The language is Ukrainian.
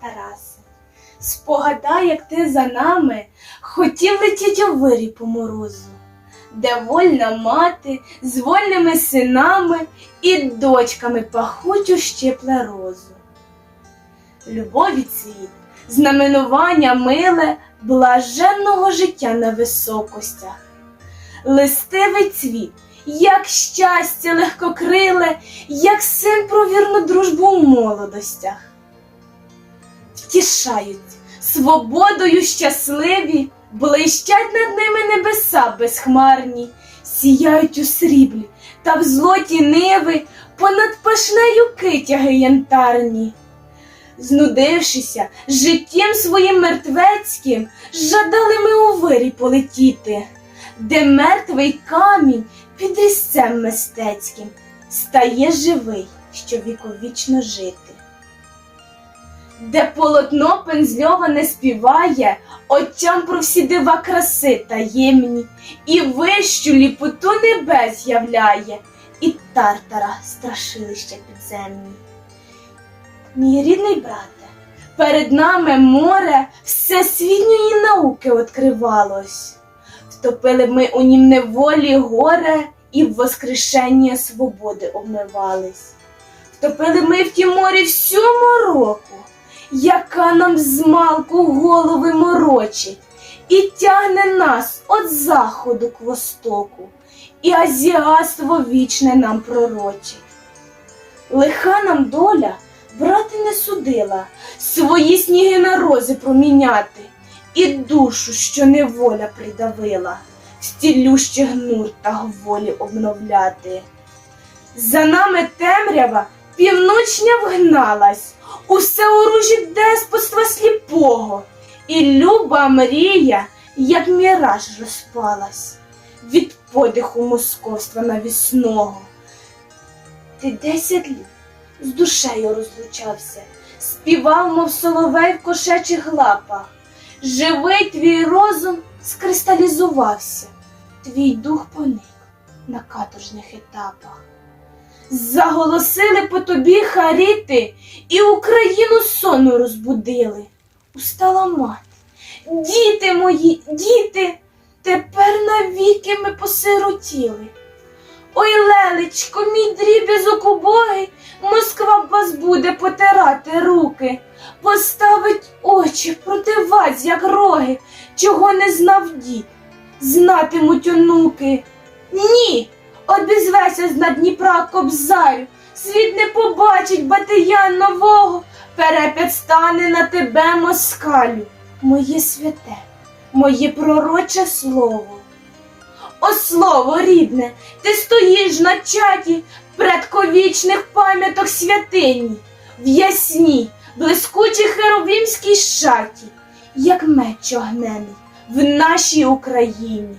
Тарасе, спогадай, як ти за нами хотів летіть у вирі по морозу, де вольна мати з вольними синами і дочками пахучу щепле розу. Любові цвіт, знаменування миле блаженного життя на високостях. Листивий цвіт, як щастя легкокриле, як син про вірну дружбу у молодостях. Втішають, свободою щасливі, блищать над ними небеса безхмарні, сіяють у сріблі та в злоті ниви понад пашнею китяги янтарні. Знудившися життям своїм мертвецьким, жадали ми у вирі полетіти, де мертвий камінь під різцем мистецьким стає живий, щоб віковічно жити. Де полотно пензльоване співає очам про всі дива краси таємні, і вищу ліпоту небес являє, і тартара страшилища підземні. Мій рідний брате, перед нами море всесвітньої науки відкривалось. Втопили ми у нім неволі горе і в воскрешення свободи обмивались. Втопили ми в тім морі всю мороку, яка нам змалку голови морочить, і тягне нас от заходу к востоку, і азіатство вічне нам пророчить. Лиха нам доля брати не судила, свої сніги на рози проміняти, і душу, що неволя придавила, в стілющих гнуртах волі обновляти. За нами темрява півночня вгналась, усе оружі деспотства сліпого, і люба мрія, як міраж розпалась від подиху московства навісного. Ти десять літ з душею розлучався, співав, мов соловей в кошечих лапах. Живий твій розум скристалізувався, твій дух поник на каторжних етапах. Заголосили по тобі харіти і Україну сону розбудили. Устала мати. Діти мої, діти, тепер навіки ми посиротіли. Ой, лелечко, мій дріб'язок убогий, Москва вас буде потирати руки, поставить очі проти вас, як роги, чого не знав дід, знатимуть онуки. Ні, обізвеся з над Дніпра кобзарю, світ не побачить батиян нового, перепід стане на тебе москалю, моє святе, моє пророче слово. О, слово рідне, ти стоїш на чаті предковічних пам'яток святині, в ясній, блискучій херовімській шаті, як меч огнений в нашій Україні.